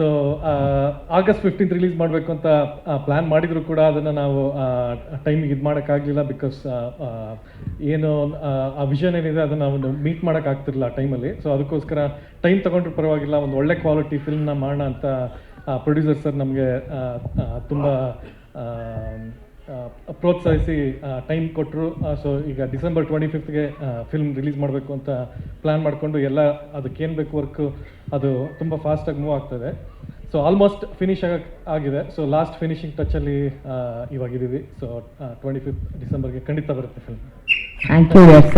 So August fifteenth release ಮಾಡಬೇಕು ಅಂತ plan ಮಾಡಿದ್ರು ಕೂಡ ಅದನ್ನು ನಾವು ಟೈಮಿಗೆ ಇದು ಮಾಡೋಕ್ಕಾಗಲಿಲ್ಲ ಬಿಕಾಸ್ ಏನು ಆ, ವಿಷನ್ ಏನಿದೆ ಅದನ್ನು ನಾವು ಮೀಟ್ ಮಾಡೋಕ್ಕಾಗ್ತಿರಲಿಲ್ಲ ಆ ಟೈಮಲ್ಲಿ ಸೊ ಅದಕ್ಕೋಸ್ಕರ ಟೈಮ್ ತೊಗೊಂಡ್ರೂ ಪರವಾಗಿಲ್ಲ ಒಂದು ಒಳ್ಳೆ ಕ್ವಾಲಿಟಿ ಫಿಲ್ಮ್ನ ಮಾಡೋಣ ಅಂತ ಪ್ರೊಡ್ಯೂಸರ್ ಸರ್ ನಮಗೆ ತುಂಬ ಪ್ರೋತ್ಸಾಹಿಸಿ ಟೈಮ್ ಕೊಟ್ಟರು ಸೊ ಈಗ ಡಿಸೆಂಬರ್ ಟ್ವೆಂಟಿ ಫಿಫ್ತ್ಗೆ ಫಿಲ್ಮ್ ರಿಲೀಸ್ ಮಾಡಬೇಕು ಅಂತ ಪ್ಲ್ಯಾನ್ ಮಾಡಿಕೊಂಡು ಎಲ್ಲ ಅದಕ್ಕೇನು ಬೇಕು ವರ್ಕು ಅದು ತುಂಬ ಫಾಸ್ಟಾಗಿ ಮೂವ್ ಆಗ್ತದೆ. ಸೊ ಆಲ್ಮೋಸ್ಟ್ ಫಿನಿಶ್ ಆಗ ಆಗಿದೆ. ಸೊ ಲಾಸ್ಟ್ ಫಿನಿಶಿಂಗ್ ಟಚಲ್ಲಿ ಇವಾಗಿದ್ದೀವಿ ಸೊ ಟ್ವೆಂಟಿ ಫಿಫ್ತ್ ಡಿಸೆಂಬರ್ಗೆ ಖಂಡಿತ ಬರುತ್ತೆ film thank you yes,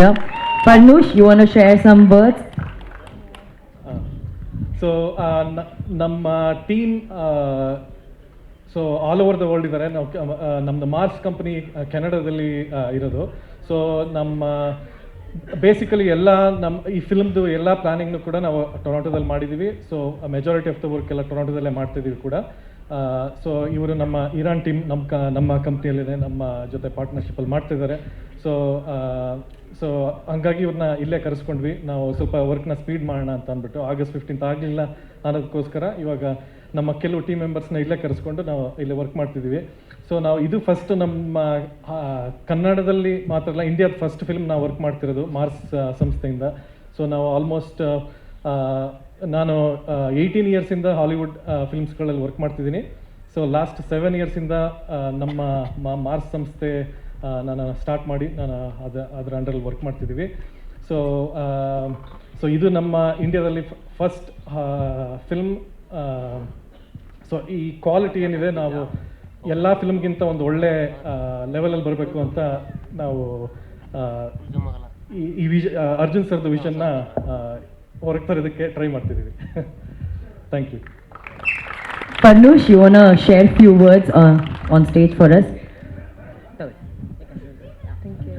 you want to share some words? So ನಮ್ಮ team so all over the world ಇದ್ದಾರೆ ನಾವು ನಮ್ಮದು ಮಾರ್ಸ್ ಕಂಪನಿ ಕೆನಡಾದಲ್ಲಿ ಇರೋದು. ಸೊ ನಮ್ಮ ಬೇಸಿಕಲಿ ಎಲ್ಲ ನಮ್ಮ ಈ ಫಿಲ್ಮ್ದು ಎಲ್ಲ ಪ್ಲಾನಿಂಗ್ನು ಕೂಡ ನಾವು ಟೊರಾಂಟೋದಲ್ಲಿ ಮಾಡಿದ್ದೀವಿ so majority of the work ಎಲ್ಲ ಟೊರಾಂಟೋದಲ್ಲೇ ಮಾಡ್ತಿದ್ದೀವಿ ಕೂಡ. ಸೊ ಇವರು ನಮ್ಮ ಇರಾನ್ ಟೀಮ್ ನಮ್ಮ ಕ, ನಮ್ಮ ಕಂಪ್ನಿಯಲ್ಲಿದೆ ನಮ್ಮ ಜೊತೆ ಪಾರ್ಟ್ನರ್ಶಿಪ್ಪಲ್ಲಿ ಮಾಡ್ತಿದ್ದಾರೆ. ಸೊ ಸೊ ಹಂಗಾಗಿ ಇವ್ರನ್ನ ಇಲ್ಲೇ ಕರೆಸ್ಕೊಂಡ್ವಿ. ನಾವು ಸ್ವಲ್ಪ ವರ್ಕ್ನ ಸ್ಪೀಡ್ ಮಾಡೋಣ ಅಂತ ಅಂದ್ಬಿಟ್ಟು. ಆಗಸ್ಟ್ ಫಿಫ್ಟೀನ್ತ್ ಆಗಲಿಲ್ಲ ಅನ್ನೋದಕ್ಕೋಸ್ಕರ ಇವಾಗ ನಮ್ಮ ಕೆಲವು ಟೀಮ್ ಮೆಂಬರ್ಸ್ನ ಇಲ್ಲೇ ಕರೆಸ್ಕೊಂಡು ನಾವು ಇಲ್ಲಿ ವರ್ಕ್ ಮಾಡ್ತಿದ್ದೀವಿ. ಸೊ ನಾವು ಇದು ಫಸ್ಟ್ ನಮ್ಮ ಕನ್ನಡದಲ್ಲಿ ಮಾತ್ರ ಅಲ್ಲ ಇಂಡಿಯಾದ ಫಸ್ಟ್ ಫಿಲ್ಮ್ ನಾವು ವರ್ಕ್ ಮಾಡ್ತಿರೋದು ಮಾರ್ಸ್ ಸಂಸ್ಥೆಯಿಂದ. ಸೊ ನಾವು ಆಲ್ಮೋಸ್ಟ್ ನಾನು ಏಯ್ಟೀನ್ ಇಯರ್ಸಿಂದ ಹಾಲಿವುಡ್ ಫಿಲ್ಮ್ಸ್ಗಳಲ್ಲಿ ವರ್ಕ್ ಮಾಡ್ತಿದ್ದೀನಿ. ಸೊ ಲಾಸ್ಟ್ ಸೆವೆನ್ ಇಯರ್ಸಿಂದ ನಮ್ಮ ಮಾರ್ಸ್ ಸಂಸ್ಥೆ ನಾನು ಸ್ಟಾರ್ಟ್ ಮಾಡಿ, ನಾನು ಅದ, ಅದರ ಅಂಡರಲ್ಲಿ ವರ್ಕ್ ಮಾಡ್ತಿದ್ದೀವಿ. ಸೊ ಸೊ ಇದು ನಮ್ಮ ಇಂಡಿಯಾದಲ್ಲಿ ಫಸ್ಟ್ ಫಿಲ್ಮ್ ಸೊ ಈ ಕ್ವಾಲಿಟಿ ಏನಿದೆ ನಾವು ಎಲ್ಲ ಫಿಲ್ಮ್ಗಿಂತ ಒಂದು ಒಳ್ಳೆ ಲೆವೆಲಲ್ಲಿ ಬರಬೇಕು ಅಂತ ನಾವು ಈ ವಿಷ ಅರ್ಜುನ್ ಸರ್ದು ವಿಷನ್ನ ಹೊರಗೆ ತರೋದಕ್ಕೆ ಟ್ರೈ ಮಾಡ್ತಿದ್ದೀವಿ thank you Parnush, you want to share few words uh, on stage for us? Thank you.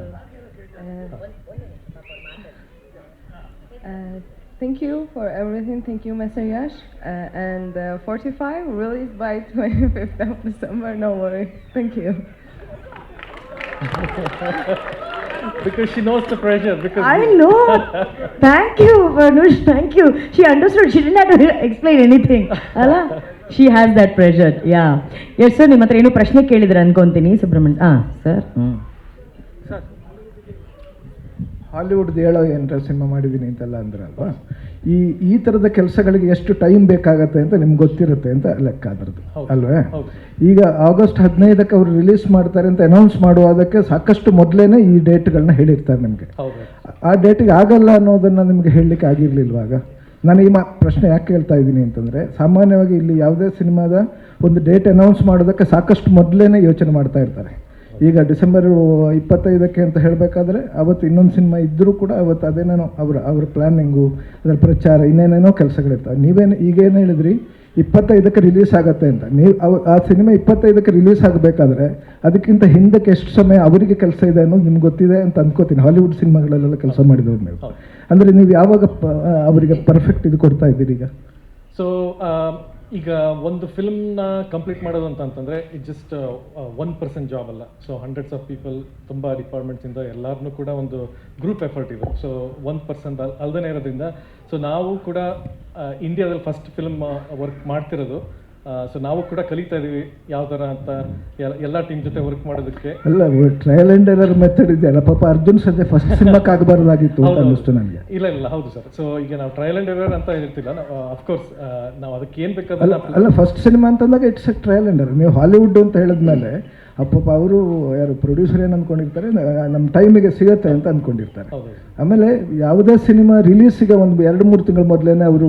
Uh, uh, thank you for everything. Thank you, Mr. Yash. Uh, and uh, 45 released by 25th of December. No worry. Thank you. because she knows the pressure. Because I know. Thank you, Parnush. Thank you. She understood. She didn't have to explain anything. Ala? She has that pressure yeah yes sir ನಿಮ್ಮ ಹತ್ರ ಏನು ಪ್ರಶ್ನೆ ಕೇಳಿದ್ರೆ ಅನ್ಕೊಂತೀನಿ ಸುಬ್ರಹ್ಮಣ್ಯ ಹಾಂ sir ಹ್ಞೂ ಹಾಲಿವುಡ್ದು ಹೇಳೋ ಏನರ ಸಿನಿಮಾ ಮಾಡಿದ್ದೀನಿ ಅಂತೆಲ್ಲ ಅಂದ್ರಲ್ವಾ ಈ ಈ ಥರದ ಕೆಲಸಗಳಿಗೆ ಎಷ್ಟು ಟೈಮ್ ಬೇಕಾಗತ್ತೆ ಅಂತ ನಿಮ್ಗೆ ಗೊತ್ತಿರುತ್ತೆ ಅಂತ ಲೆಕ್ಕ ಅದರದ್ದು ಅಲ್ವೇ? ಈಗ ಆಗಸ್ಟ್ ಹದಿನೈದಕ್ಕೆ ಅವರು ರಿಲೀಸ್ ಮಾಡ್ತಾರೆ ಅಂತ ಅನೌನ್ಸ್ ಮಾಡುವುದಕ್ಕೆ ಸಾಕಷ್ಟು ಮೊದಲೇನೆ ಈ ಡೇಟ್ಗಳನ್ನ ಹೇಳಿರ್ತಾರೆ ನಿಮಗೆ. ಆ ಡೇಟಿಗೆ ಆಗಲ್ಲ ಅನ್ನೋದನ್ನು ನಿಮಗೆ ಹೇಳಲಿಕ್ಕೆ ಆಗಿರಲಿಲ್ವಾಗ ನಾನು ಈ ಮಾ ಪ್ರಶ್ನೆ ಯಾಕೆ ಕೇಳ್ತಾ ಇದ್ದೀನಿ ಅಂತಂದರೆ ಸಾಮಾನ್ಯವಾಗಿ ಇಲ್ಲಿ ಯಾವುದೇ ಸಿನಿಮಾದ ಒಂದು ಡೇಟ್ ಅನೌನ್ಸ್ ಮಾಡೋದಕ್ಕೆ ಸಾಕಷ್ಟು ಮೊದಲೇನೆ ಯೋಚನೆ ಮಾಡ್ತಾ ಇರ್ತಾರೆ. ಈಗ ಡಿಸೆಂಬರ್ ಇಪ್ಪತ್ತೈದಕ್ಕೆ ಅಂತ ಹೇಳಬೇಕಾದ್ರೆ ಅವತ್ತು ಇನ್ನೊಂದು ಸಿನಿಮಾ ಇದ್ದರೂ ಕೂಡ ಅವತ್ತು ಅದೇನೇನೋ ಅವರ ಅವ್ರ ಪ್ಲ್ಯಾನಿಂಗು ಅದರ ಪ್ರಚಾರ ಇನ್ನೇನೇನೋ ಕೆಲಸಗಳಿರ್ತವೆ. ನೀವೇನು ಈಗೇನು ಹೇಳಿದ್ರಿ? ಇಪ್ಪತ್ತೈದಕ್ಕೆ ರಿಲೀಸ್ ಆಗುತ್ತೆ ಅಂತ. ನೀವು ಅವ್ ಆ ಸಿನಿಮಾ ಇಪ್ಪತ್ತೈದಕ್ಕೆ ರಿಲೀಸ್ ಆಗಬೇಕಾದ್ರೆ ಅದಕ್ಕಿಂತ ಹಿಂದಕ್ಕೆ ಎಷ್ಟು ಸಮಯ ಅವರಿಗೆ ಕೆಲಸ ಇದೆ ಅನ್ನೋದು ನಿಮ್ಗೆ ಗೊತ್ತಿದೆ ಅಂತ ಅಂದ್ಕೋತೀನಿ ಹಾಲಿವುಡ್ ಸಿನಿಮಾಗಳಲ್ಲೆಲ್ಲ ಕೆಲಸ ಮಾಡಿದವ್ರು ನೀವು. ಅಂದರೆ ನೀವು ಯಾವಾಗ ಪ- ಅವರಿಗೆ ಪರ್ಫೆಕ್ಟ್ ಇದು ಕೊಡ್ತಾ ಇದ್ದೀರಿ ಈಗ? ಸೊ ಈಗ ಒಂದು ಫಿಲ್ಮ್ನ ಕಂಪ್ಲೀಟ್ ಮಾಡೋದು ಅಂತ ಅಂತಂದರೆ it just one person job ಅಲ್ಲ. ಸೊ ಹಂಡ್ರೆಡ್ಸ್ ಆಫ್ ಪೀಪಲ್ ತುಂಬ ಡಿಪಾರ್ಟ್ಮೆಂಟ್ಸಿಂದ ಎಲ್ಲರನ್ನೂ ಕೂಡ ಒಂದು ಗ್ರೂಪ್ ಎಫರ್ಟ್ ಇದೆ. ಸೊ ಒನ್ ಪರ್ಸನ್ ಅಲ್ದೇ ಇರೋದ್ರಿಂದ ಸೊ ನಾವು ಕೂಡ ಇಂಡಿಯಾದಲ್ಲಿ ಫಸ್ಟ್ ಫಿಲ್ಮ್ ವರ್ಕ್ ಮಾಡ್ತಿರೋದು. ಸೊ ನಾವು ಕೂಡ ಕಲಿತಾ ಇದೀವಿ ಯಾವ ಥರ ಅಂತ ಎಲ್ಲ- ಟೀಮ್ ಜೊತೆ ವರ್ಕ್ ಮಾಡೋದಕ್ಕೆ. ಅಲ್ಲ ಟ್ರಯಲ್ ಆ್ಯಂಡ್ ಎರರ್ ಮೆಥಡ್ ಇದೆಯಲ್ಲ ಪಾಪ ಅರ್ಜುನ್ ಸದ್ಯ ಫಸ್ಟ್ ಸಿನಿಮಾಕ್ಕೆ ಆಗಬಾರ್ದಾಗಿತ್ತು ಅಂತ ಅನ್ನಿಸ್ತು ನನಗೆ. ಇಲ್ಲ ಇಲ್ಲ ಹೌದು ಸರ್ ಸೊ ಈಗ ನಾವು ಟ್ರಯಲ್ ಅಂಡ್ ಎರರ್ ಅಂತ ಹೇಳ್ತಿಲ್ಲ. ಅಫ್ಕೋರ್ಸ್ ನಾವು ಅದಕ್ಕೆ ಏನು ಅಲ್ಲ ಬೇಕಾದ್ರೆ ಅಲ್ಲ ಫಸ್ಟ್ ಸಿನಿಮಾ ಅಂತಂದಾಗ ಇಟ್ಸ್ ಟ್ರಯಲ್ ಟ್ರಯಲ್ ಎರರ್ ನೀವು ಹಾಲಿವುಡ್ ಅಂತ ಹೇಳಿದ್ಮೇಲೆ ಅಪ್ಪಪ್ಪ ಅವರು ಯಾರು ಪ್ರೊಡ್ಯೂಸರ್ ಏನು ಅಂದ್ಕೊಂಡಿರ್ತಾರೆ ನಮ್ಮ ಟೈಮಿಗೆ ಸಿಗತ್ತೆ ಅಂತ ಅಂದ್ಕೊಂಡಿರ್ತಾರೆ ಆಮೇಲೆ ಯಾವುದೇ ಸಿನಿಮಾ ರಿಲೀಸಿಗೆ ಒಂದು ಎರಡು ಮೂರು ತಿಂಗಳ ಮೊದಲೇ ಅವರು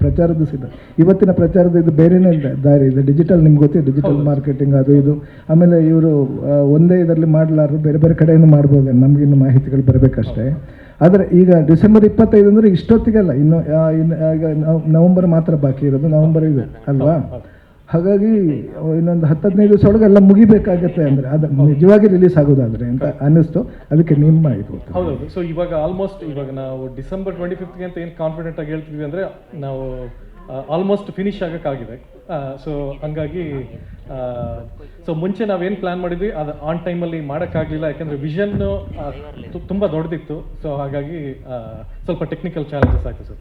ಪ್ರಚಾರದ ಸಿದ್ಧ ಇವತ್ತಿನ ಪ್ರಚಾರದ ಇದು ಬೇರೆನೇ ದಾರಿ ಇದೆ. ಡಿಜಿಟಲ್ ನಿಮ್ಗೆ ಗೊತ್ತಿದೆ ಡಿಜಿಟಲ್ ಮಾರ್ಕೆಟಿಂಗ್ ಅದು ಇದು. ಆಮೇಲೆ ಇವರು ಒಂದೇ ಇದರಲ್ಲಿ ಮಾಡಲಾರು ಬೇರೆ ಬೇರೆ ಕಡೆಯಿಂದ ಮಾಡ್ಬೋದು ನಮಗಿನ್ನು ಮಾಹಿತಿಗಳು ಬರಬೇಕಷ್ಟೇ. ಆದರೆ ಈಗ ಡಿಸೆಂಬರ್ ಇಪ್ಪತ್ತೈದು ಅಂದರೆ ಇಷ್ಟೊತ್ತಿಗೆಲ್ಲ ಇನ್ನು ಆ, ಇನ್ನು ಈಗ ನವ್- ನವಂಬರ್ ಮಾತ್ರ ಬಾಕಿ ಇರೋದು ನವಂಬರ್ ಇದೆ ಅಲ್ವಾ? ಹಾಗಾಗಿ ಇನ್ನೊಂದು ಹತ್ತು ಹದಿನೈದು ದಿವಸ ಒಳಗೆ ಎಲ್ಲ ಮುಗಿಬೇಕಾಗತ್ತೆ ಅಂದರೆ ಅದು ನಿಜವಾಗಿ ರಿಲೀಸ್ ಆಗೋದಾದ್ರೆ ಅಂತ ಅನ್ನಿಸ್ತು. ಅದಕ್ಕೆ ನಿಮ್ಮ ಇದು ಹೌದೌದು. ಸೊ ಇವಾಗ ಆಲ್ಮೋಸ್ಟ್ ಇವಾಗ ನಾವು ಡಿಸೆಂಬರ್ ಟ್ವೆಂಟಿ ಫಿಫ್ತ್ಗೆ ಅಂತ ಏನು ಕಾನ್ಫಿಡೆಂಟ್ ಆಗಿ ಹೇಳ್ತಿದ್ವಿ ಅಂದರೆ ನಾವು ಆಲ್ಮೋಸ್ಟ್ ಫಿನಿಶ್ ಆಗೋಕ್ಕಾಗಿದೆ. ಸೊ ಹಂಗಾಗಿ ಸೊ ಮುಂಚೆ ನಾವೇನು ಪ್ಲ್ಯಾನ್ ಮಾಡಿದ್ವಿ ಅದು ಆನ್ ಟೈಮಲ್ಲಿ ಮಾಡೋಕ್ಕಾಗಲಿಲ್ಲ. ಯಾಕಂದರೆ ವಿಷನ್ನು ತುಂಬ ದೊಡ್ಡದಿತ್ತು. ಸೊ ಹಾಗಾಗಿ ಸ್ವಲ್ಪ ಟೆಕ್ನಿಕಲ್ ಚಾಲೆಂಜಸ್ ಆಯಿತು ಸರ್.